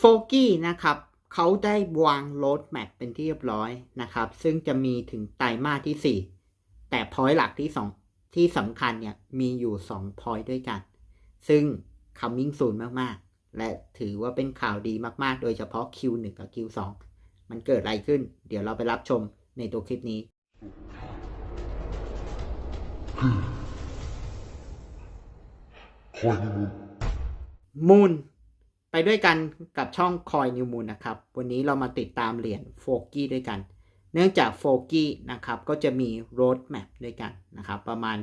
โฟกี้นะครับเขาได้วางโรดแมปเป็นที่เรียบร้อยนะครับ ซึ่งจะมีถึงไตรมาสที่ 4 แต่พอยต์หลักที่ 2 ที่สำคัญเนี่ยมีอยู่ 2 พอยต์ด้วยกัน ซึ่ง coming soon มาก ๆ และถือว่าเป็นข่าวดีมาก ๆ โดยเฉพาะ Q1 กับ Q2 มันเกิดอะไรขึ้น เดี๋ยวเราไปรับชมในตัวคลิปนี้ คอยนิวมูนมูน ไปด้วยกันกับช่องคอยนิวมูนนะครับ วันนี้เรามาติดตามเหรียญโฟกี้ด้วยกัน เนื่องจากโฟกี้นะครับก็จะมีโรดแมปด้วยกันนะครับ ประมาณ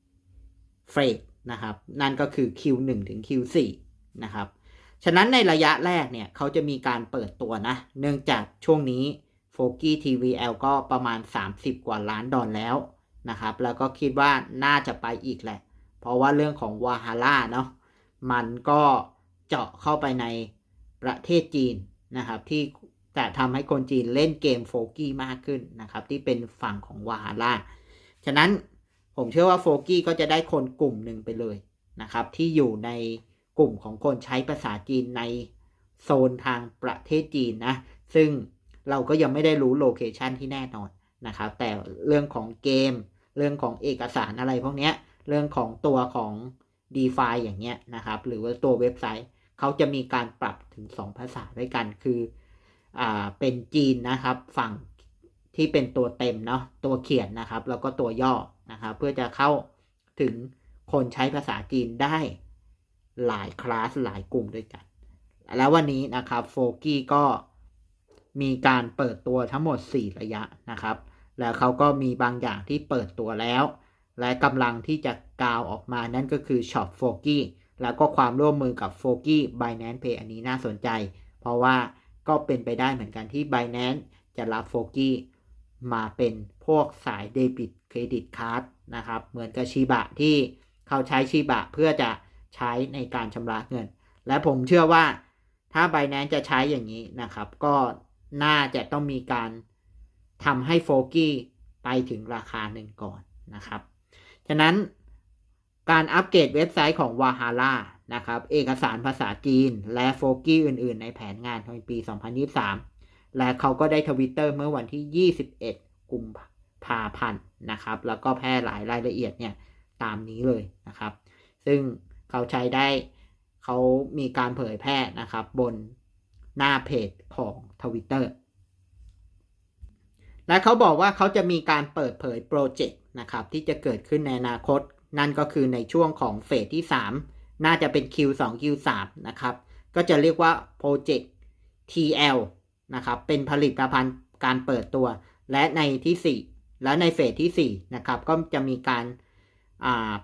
4 เฟรดนะครับ นั่นก็คือ Q1 ถึง Q4 นะครับ ฉะนั้นในระยะแรกเนี่ยเขาจะมีการเปิดตัวนะ เนื่องจากช่วงนี้โฟกี้ TVL ก็ประมาณ 30 กว่าล้านดอลแล้วนะครับ แล้วก็คิดว่าน่าจะไปอีกแหละ เพราะว่าเรื่องของวาฮาร่าเนาะ มันก็ เจาะเข้าไปในประเทศจีนนะครับ ที่จะทำให้คนจีนเล่นเกมโฟกี้มากขึ้นนะครับ ที่เป็นฝั่งของวาฮาร่าฉะนั้นผมเชื่อว่าโฟกี้ก็จะได้คนกลุ่มหนึ่งไปเลยนะครับ ที่อยู่ในกลุ่มของคนใช้ภาษาจีนในโซนทางประเทศจีนนะ ซึ่งเราก็ยังไม่ได้รู้โลเคชันที่แน่นอนนะครับ แต่เรื่องของเกม เรื่องของเอกสารอะไรพวกนี้เรื่องของตัวของ d e f i อย่างเงี้ยนะครับ หรือว่าตัวเว็บไซต์ เขาจะมีการปรับถึง 2 ภาษาด้วยกันคืออ่าเป็นจีนนะครับ ฝั่งที่เป็นตัวเต็มเนาะตัวเขียนนะครับ แล้วก็ตัวย่อนะครับ เพื่อจะเข้าถึงคนใช้ภาษาจีนได้หลายคลาสหลายกลุ่มด้วยกัน แล้ววันนี้นะครับโฟกี้ก็มีการเปิดตัวทั้งหมด 4 ระยะนะครับ แล้วเขาก็มีบางอย่างที่เปิดตัวแล้ว และกำลังที่จะกาวออกมานั่นก็คือ Shop f o g i แล้วก็ความร่วมมือกับ f o g i Binance Pay อันนี้น่าสนใจ เพราะว่าก็เป็นไปได้เหมือนกันที่ Binance จะรับ f o g i มาเป็นพวกสายเดบิตเครดิตการ์ดนะครับ เหมือนกับชีบะที่เขาใช้ชีบะเพื่อจะใช้ในการชำระเงิน และผมเชื่อว่าถ้า Binance จะใช้อย่างนี้นะครับ ก็น่าจะต้องมีการทำให้โฟกี้ไปถึงราคาหนึ่งก่อนนะครับ ฉะนั้น การอัปเกรดเว็บไซต์ของ w a h a l a นะครับ เอกสารภาษาจีน และโฟกี้อื่น ๆ ในแผนงานของปี 2023 และเขาก็ได้ทวิตเตอร์เมื่อวันที่ 21 กุมภาพันธ์นะครับ แล้วก็แพร่หลายรายละเอียดเนี่ยตามนี้เลยนะครับ ซึ่งเขาใช้ได้เขามีการเผยแพร่นะครับบนหน้าเพจของทวิตเตอร์และเขาบอกว่าเขาจะมีการเปิดเผยโปรเจกต์นะครับที่จะเกิดขึ้นในอนาคต นั่นก็คือในช่วงของเฟสที่ 3 น่าจะเป็น Q2 Q3 นะครับ ก็จะเรียกว่าโปรเจกต์ TL นะครับ เป็นผลิตภัณฑ์การเปิดตัว และในที่ 4 และในเฟสที่ 4 นะครับ ก็จะมีการ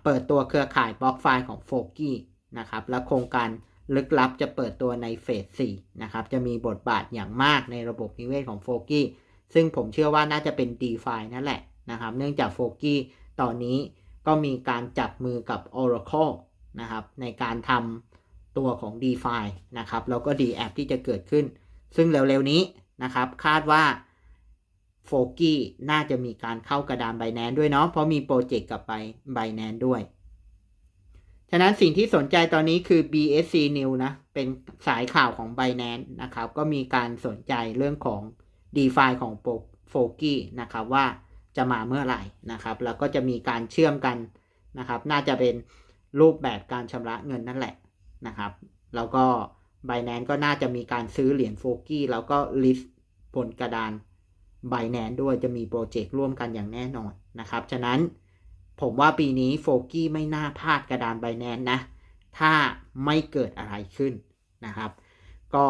เปิดตัวเครือข่ายบล็อกไฟล์ของโฟกี้นะครับ และโครงการลึกลับจะเปิดตัวในเฟส 4 นะครับ จะมีบทบาทอย่างมากในระบบนิเวศของโฟกี้ซึ่งผมเชื่อว่าน่าจะเป็น d e f i นั่นแหละนะครับ เนื่องจากโฟกี้ตอนนี้ ก็มีการจับมือกับ Oracle นะครับ ในการทำตัวของ d e f i นะครับ แล้วก็ d app ที่จะเกิดขึ้น ซึ่งเร็วๆนี้นะครับ คาดว่าโฟกี้น่าจะมีการเข้ากระดาน b บ n a n c e ด้วยเนาะเพราะมีโปรเจกต์กับไป b บ n a n c e ด้วย ฉะนั้นสิ่งที่สนใจตอนนี้คือ BSC New นะ เป็นสายข่าวของ Binance นะครับ ก็มีการสนใจเรื่องของ d e f i ของโฟกี้นะครับว่า จะมาเมื่อไหร่นะครับแล้วก็จะมีการเชื่อมกันนะครับ น่าจะเป็นรูปแบบการชำระเงินนั่นแหละนะครับ แล้วก็ Binance ก็น่าจะมีการซื้อเหรียญโฟกี้แล้วก็ลิสต์บนกระดาน Binance ด้วยจะมีโปรเจกต์ร่วมกันอย่างแน่นอนนะครับ ฉะนั้นผมว่าปีนี้โฟกี้ไม่น่าพลาดกระดาน Binance นะ ถ้าไม่เกิดอะไรขึ้นนะครับ ก็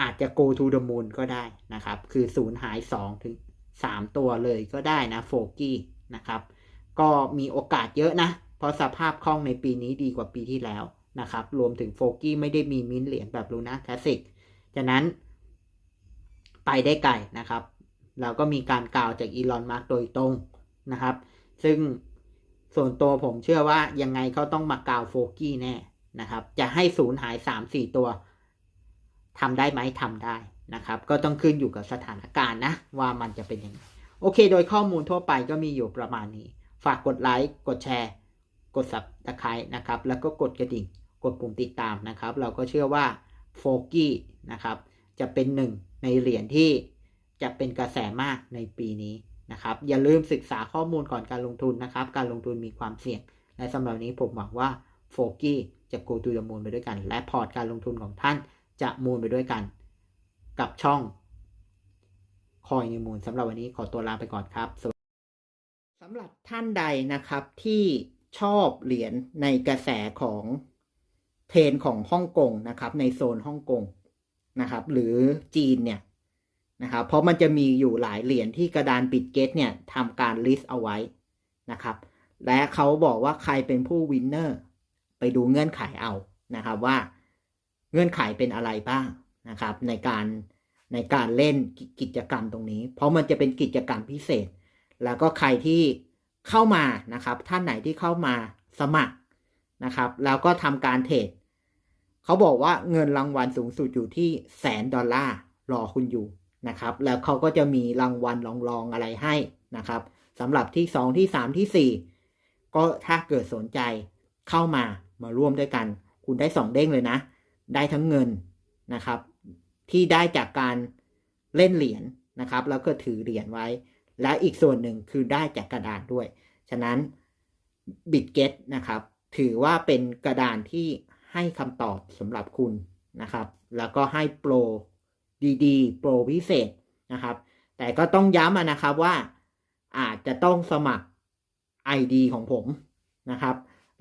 อาจจะ go to the moon ก็ได้นะครับ คือศูนย์หาย2ถึง 3 ตัวเลยก็ได้นะโฟกี้นะครับก็มีโอกาสเยอะนะ เพราะสภาพคล่องในปีนี้ดีกว่าปีที่แล้วนะครับ รวมถึงโฟกี้ไม่ได้มีมินเหรียญแบบลูน่าคลาสสิกฉะนั้น ไปได้ไกลนะครับ เราก็มีการกล่าวจากอีลอนมาร์กโดยตรงนะครับ ซึ่งส่วนตัวผมเชื่อว่ายังไงเขาต้องมากล่าวโฟกี้แน่นะครับ จะให้ศูนย์หาย 3-4 ตัวทำได้ไหมทำได้ นะครับ ก็ต้องขึ้นอยู่กับสถานการณ์นะ ว่ามันจะเป็นยังไง โอเค โดยข้อมูลทั่วไปก็มีอยู่ประมาณนี้ ฝากกดไลค์ กดแชร์ กด subscribe นะครับ แล้วก็กดกระดิ่ง กดปุ่มติดตามนะครับ เราก็เชื่อว่าโฟกี้นะครับ จะเป็นหนึ่งในเหรียญที่จะเป็นกระแสมากในปีนี้นะครับ อย่าลืมศึกษาข้อมูลก่อนการลงทุนนะครับ การลงทุนมีความเสี่ยง และสำหรับนี้ผมหวังว่าโฟกี้จะ go to the moon ไปด้วยกัน และพอร์ตการลงทุนของท่านจะมูนไปด้วยกัน กับช่องคอยนิมูลสำหรับวันนี้ขอตัวลาไปก่อนครับสำหรับท่านใดนะครับที่ชอบเหรียญในกระแสของเทรนของฮ่องกงนะครับ ในโซนฮ่องกงนะครับ หรือจีนเนี่ยนะครับ เพราะมันจะมีอยู่หลายเหรียญที่กระดานปิดเกตเนี่ยทำการลิสต์เอาไว้นะครับ และเขาบอกว่าใครเป็นผู้วินเนอร์ ไปดูเงื่อนไขเอานะครับว่าเงื่อนไขเป็นอะไรบ้าง นะครับ ในการในการเล่นกิจกรรมตรงนี้ เพราะมันจะเป็นกิจกรรมพิเศษ แล้วก็ใครที่เข้ามานะครับ ท่านไหนที่เข้ามาสมัครนะครับ แล้วก็ทำการเทรดเขาบอกว่าเงินรางวัลสูงสุดอยู่ที่แสนดอลลาร์รอคุณอยู่นะครับ แล้วเขาก็จะมีรางวัลรองๆอะไรให้นะครับสำหรับที่สองที่สามที่สี่ก็ถ้าเกิดสนใจเข้ามามาร่วมด้วยกัน คุณได้สองเด้งเลยนะ ได้ทั้งเงิน นะครับ ที่ได้จากการเล่นเหรียญนะครับ แล้วก็ถือเหรียญไว้ และอีกส่วนหนึ่งคือได้จากกระดานด้วย ฉะนั้นบิตเกตนะครับ ถือว่าเป็นกระดานที่ให้คำตอบสำหรับคุณนะครับ แล้วก็ให้โปรดีๆ โปรพิเศษนะครับ แต่ก็ต้องย้ำอะนะครับว่าอาจจะต้องสมัคร ID ของผมนะครับ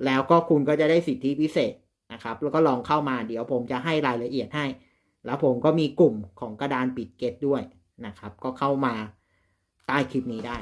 แล้วก็คุณก็จะได้สิทธิพิเศษ นะครับ แล้วก็ลองเข้ามาเดี๋ยวผมจะให้รายละเอียดให้ แล้วผมก็มีกลุ่มของกระดานปิดเกตด้วยนะครับ ก็เข้ามาใต้คลิปนี้ได้